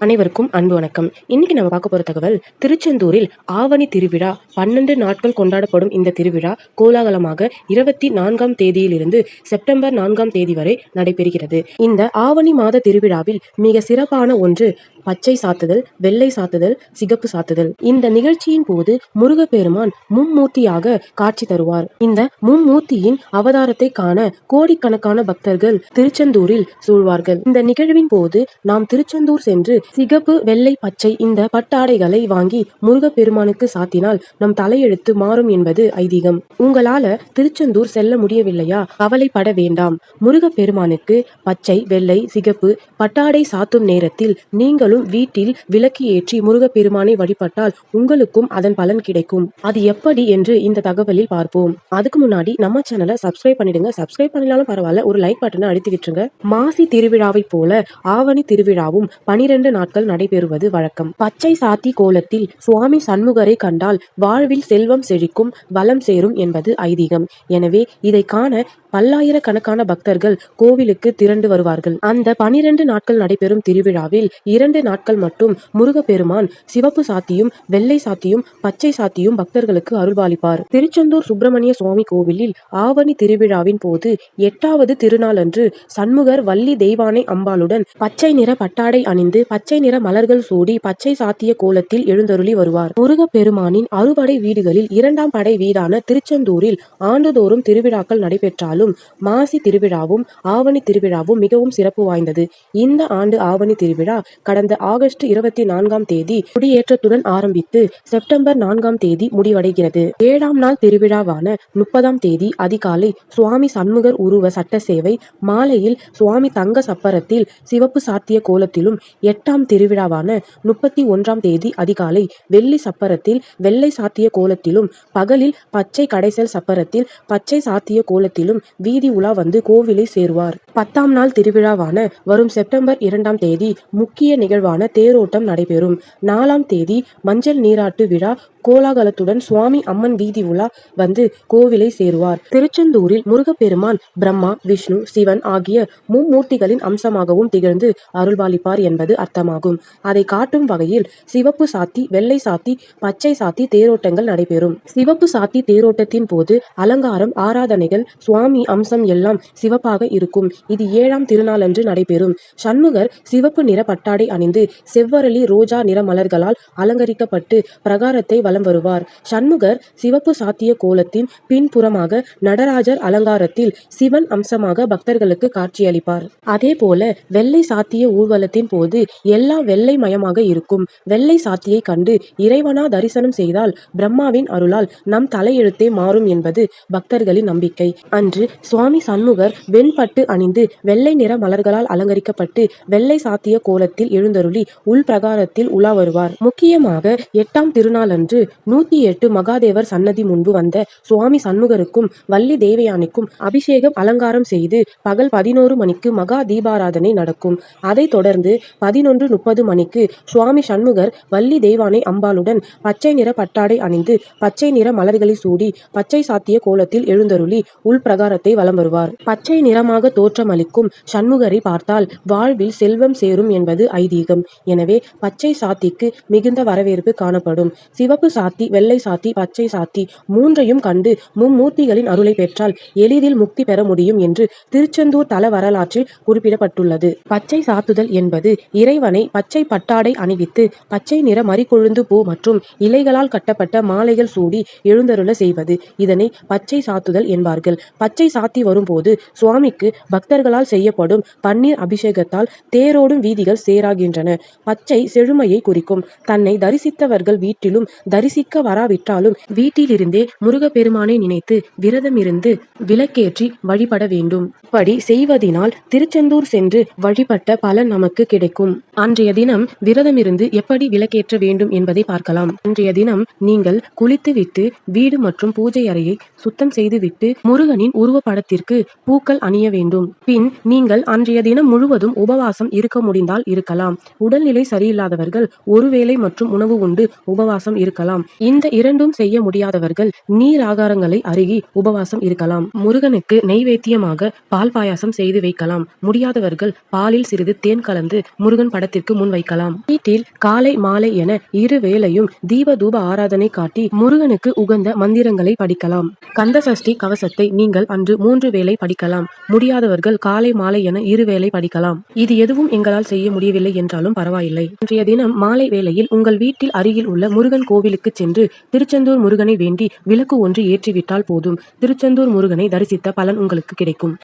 அனைவருக்கும் அன்பு வணக்கம். இன்னைக்கு நம்ம பார்க்க போற தகவல் திருச்செந்தூரில் ஆவணி திருவிழா பன்னெண்டு நாட்கள் கொண்டாடப்படும் இந்த திருவிழா கோலாகலமாக இருபத்தி நான்காம் தேதியிலிருந்து செப்டம்பர் நான்காம் தேதி வரை நடைபெறுகிறது. இந்த ஆவணி மாத திருவிழாவில் மிக சிறப்பான ஒன்று பச்சை சாத்துதல் வெள்ளை சாத்துதல் சிகப்பு சாத்துதல். இந்த நிகழ்ச்சியின் போது முருகப்பெருமான் மும்மூர்த்தியாக காட்சி தருவார். இந்த மும்மூர்த்தியின் அவதாரத்தை காண கோடிக்கணக்கான பக்தர்கள் திருச்செந்தூரில் சூழ்வார்கள். இந்த நிகழ்வின் போது நாம் திருச்செந்தூர் சென்று சிகப்பு வெள்ளை பச்சை இந்த பட்டாடைகளை வாங்கி முருகப்பெருமானுக்கு சாத்தினால் நம் தலையெழுத்து மாறும் என்பது ஐதீகம். உங்களால திருச்செந்தூர் செல்ல முடியவில்லையா? கவலைப்பட வேண்டாம். முருகப்பெருமானுக்கு பச்சை வெள்ளை சிகப்பு பட்டாடை சாத்தும் நேரத்தில் நீங்களும் வீட்டில் விளக்கு ஏற்றி முருகப்பெருமானை வழிபட்டால் உங்களுக்கும் அதன் பலன் கிடைக்கும். அது எப்படி என்று இந்த தகவலில் பார்ப்போம். அதுக்கு முன்னாடி நம்ம சேனலை சப்ஸ்கிரைப் பண்ணிடுங்க. சப்ஸ்கிரைப் பண்ணலாலும் பரவாயில்ல. ஒரு லைக் பட்டனை அழுத்தி விட்டுருங்க. மாசி திருவிழாவை போல ஆவணி திருவிழாவும் பனிரெண்டு நாட்கள் நடைபெறுவது வழக்கம். பச்சை சாத்தி கோலத்தில் சுவாமி சண்முகரை கண்டால் வாழ்வில் செல்வம் செழிக்கும் வளம் சேரும் என்பது ஐதீகம். எனவே இதை காண பல்லாயிரக்கணக்கான பக்தர்கள் கோவிலுக்கு திரண்டு வருவார்கள். அந்த பனிரெண்டு நாட்கள் நடைபெறும் திருவிழாவில் இரண்டு நாட்கள் மட்டும் முருகப்பெருமான் சிவப்பு சாத்தியும் வெள்ளை சாத்தியும் பச்சை சாத்தியும் பக்தர்களுக்கு அருள்பாலிப்பார் திருச்செந்தூர் சுப்பிரமணிய சுவாமி கோவிலில் ஆவணி திருவிழாவின் போது எட்டாவது திருநாளன்று சண்முகர் வள்ளி தெய்வானை அம்பாளுடன் பச்சை நிற பட்டாடை அணிந்து பச்சை நிற மலர்கள் சூடி பச்சை சாத்திய கோலத்தில் எழுந்தருளி வருவார். முருகப்பெருமானின் அறுபடை வீடுகளில் இரண்டாம் படை வீடான திருச்செந்தூரில் ஆண்டுதோறும் திருவிழாக்கள் நடைபெற்றாலும் இருந்தாலும் மாசி திருவிழாவும் ஆவணி திருவிழாவும் மிகவும் சிறப்பு வாய்ந்தது. இந்த ஆண்டு ஆவணி திருவிழா கடந்த ஆகஸ்ட் இருபத்தி நான்காம் தேதி குடியேற்றத்துடன் ஆரம்பித்து செப்டம்பர் நான்காம் தேதி முடிவடைகிறது. ஏழாம் நாள் திருவிழாவான முப்பதாம் தேதி அதிகாலை சுவாமி சண்முகர் உருவ சட்ட சேவை மாலையில் சுவாமி தங்க சப்பரத்தில் சிவப்பு சாத்திய கோலத்திலும் எட்டாம் திருவிழாவான முப்பத்தி ஒன்றாம் தேதி அதிகாலை வெள்ளி சப்பரத்தில் வெள்ளை சாத்திய கோலத்திலும் பகலில் பச்சை கடைசல் சப்பரத்தில் பச்சை சாத்திய கோலத்திலும் வீதி உலா வந்து கோவிலை சேருவார். பத்தாம் நாள் திருவிழாவான வரும் செப்டம்பர் இரண்டாம் தேதி முக்கிய நிகழ்வான தேரோட்டம் நடைபெறும். நாலாம் தேதி மஞ்சள் நீராட்டு விழா கோலாகலத்துடன் சுவாமி அம்மன் வீதி உலா வந்து கோவிலை சேருவார். திருச்செந்தூரில் முருகப்பெருமான் பிரம்மா விஷ்ணு சிவன் ஆகிய மும்மூர்த்திகளின் அம்சமாகவும் திகழ்ந்து அருள்வாளிப்பார் என்பது அர்த்தமாகும். அதை காட்டும் வகையில் சிவப்பு சாத்தி வெள்ளை சாத்தி பச்சை சாத்தி தேரோட்டங்கள் நடைபெறும். சிவப்பு சாத்தி தேரோட்டத்தின் போது அலங்காரம் ஆராதனைகள் சுவாமி அம்சம் எல்லாம் சிவப்பாக இருக்கும். இது ஏழாம் திருநாளன்று நடைபெறும். சண்முகர் சிவப்பு நிற பட்டாடை அணிந்து செவ்வரளி ரோஜா நிற மலர்களால் அலங்கரிக்கப்பட்டு பிரகாரத்தை வலம் வருவார். சண்முகர் சிவப்பு சாத்திய கோலத்தின் பின்புறமாக நடராஜர் அலங்காரத்தில் சிவன் அம்சமாக பக்தர்களுக்கு காட்சியளிப்பார். அதே போல வெள்ளை சாத்திய ஊர்வலத்தின் போது எல்லாம் வெள்ளை மயமாக இருக்கும். வெள்ளை சாத்தியை கண்டு இறைவனா தரிசனம் செய்தால் பிரம்மாவின் அருளால் நம் தலையெழுத்தே மாறும் என்பது பக்தர்களின் நம்பிக்கை. அன்று சுவாமி சண்முகர் வெண்பட்டு அணிந்து வெள்ளை நிற மலர்களால் அலங்கரிக்கப்பட்டு வெள்ளை சாத்திய கோலத்தில் எழுந்தருளி உள் பிரகாரத்தில் உலா வருவார். முக்கியமாக எட்டாம் திருநாளன்று நூத்தி எட்டு மகாதேவர் சன்னதி முன்பு வந்த சுவாமி சண்முகருக்கும் வள்ளி தேவயானிக்கும் அபிஷேகம் அலங்காரம் செய்து பகல் பதினோரு மணிக்கு மகா தீபாராதனை நடக்கும். அதைத் தொடர்ந்து பதினொன்று முப்பது மணிக்கு சுவாமி சண்முகர் வள்ளி தேவானை அம்பாளுடன் பச்சை நிற பட்டாடை அணிந்து பச்சை நிற மலர்களை சூடி பச்சை சாத்திய கோலத்தில் எழுந்தருளி உள் பிரகாரத்தை வலம் வருவார். பச்சை நிறமாக தோற்றமளிக்கும் சண்முகரை பார்த்தால் வாழ்வில் செல்வம் சேரும் என்பது ஐதீகம். எனவே பச்சை சாத்திக்கு மிகுந்த வரவேற்பு காணப்படும். சிவப்பு சாத்தி வெள்ளை சாத்தி பச்சை சாத்தி மூன்றையும் கண்டு மும்மூர்த்திகளின் அருளை பெற்றால் எளிதில் முக்தி பெற முடியும் என்று திருச்செந்தூர் தல வரலாற்றில் குறிப்பிடப்பட்டுள்ளது. பச்சை சாத்துதல் என்பது இறைவனை பச்சை பட்டாடை அணிவித்து பச்சை நிற மறிக்கொழுந்து பூ மற்றும் இலைகளால் கட்டப்பட்ட மாலைகள் சூடி எழுந்தருள செய்வது. இதனை பச்சை சாத்துதல் என்பார்கள். பச்சை சாத்தி வரும்போது சுவாமிக்கு பக்தர்களால் செய்யப்படும் பன்னீர் அபிஷேகத்தால் தேரோடும் வீதிகள் சேராகின்றன. பச்சை செழுமையை குறிக்கும். தன்னை தரிசித்தவர்கள் வீட்டிலும் தரிசிக்க வராவிட்டாலும் வீட்டிலிருந்தே முருகப்பெருமானை நினைத்து விரதம் இருந்து விளக்கேற்றி வழிபட வேண்டும். இப்படி செய்வதினால் திருச்செந்தூர் சென்று வழிபட்ட பலன் நமக்கு கிடைக்கும். அன்றைய தினம் விரதம் இருந்து எப்படி விளக்கேற்ற வேண்டும் என்பதை பார்க்கலாம். அன்றைய தினம் நீங்கள் குளித்துவிட்டு வீடு மற்றும் பூஜை அறையை சுத்தம் செய்துவிட்டு முருகனின் உருவப்படத்திற்கு பூக்கள் அணிய வேண்டும். பின் நீங்கள் அன்றைய தினம் முழுவதும் உபவாசம் இருக்க முடிந்தால் இருக்கலாம். உடல்நிலை சரியில்லாதவர்கள் ஒருவேளை மற்றும் உணவு உண்டு உபவாசம் இருக்கலாம். இருக்கலாம். இந்த இரண்டும் செய்ய முடியாதவர்கள் நீர் ஆகாரங்களை அருகி உபவாசம் இருக்கலாம். முருகனுக்கு நெய்வேத்தியமாக பால் பாயாசம் செய்து வைக்கலாம். முடியாதவர்கள் பாலில் சிறிது தேன் கலந்து முருகன் படத்திற்கு முன் வைக்கலாம். வீட்டில் காலை மாலை என இரு வேளையும் தீப தூப ஆராதனை காட்டி முருகனுக்கு உகந்த மந்திரங்களை படிக்கலாம். கந்த சஷ்டி கவசத்தை நீங்கள் அன்று மூன்று வேளை படிக்கலாம். முடியாதவர்கள் காலை மாலை என இரு வேளை படிக்கலாம். இது எதுவும் எங்களால் செய்ய முடியவில்லை என்றாலும் பரவாயில்லை. இன்றைய தினம் மாலை வேளையில் உங்கள் வீட்டில் அருகில் உள்ள முருகன் கோவிலுக்கு கோவிலுக்கு சென்று திருச்செந்தூர் முருகனை வேண்டி விளக்கு ஒன்று ஏற்றிவிட்டால் போதும். திருச்செந்தூர் முருகனை தரிசித்த பலன் உங்களுக்கு கிடைக்கும்.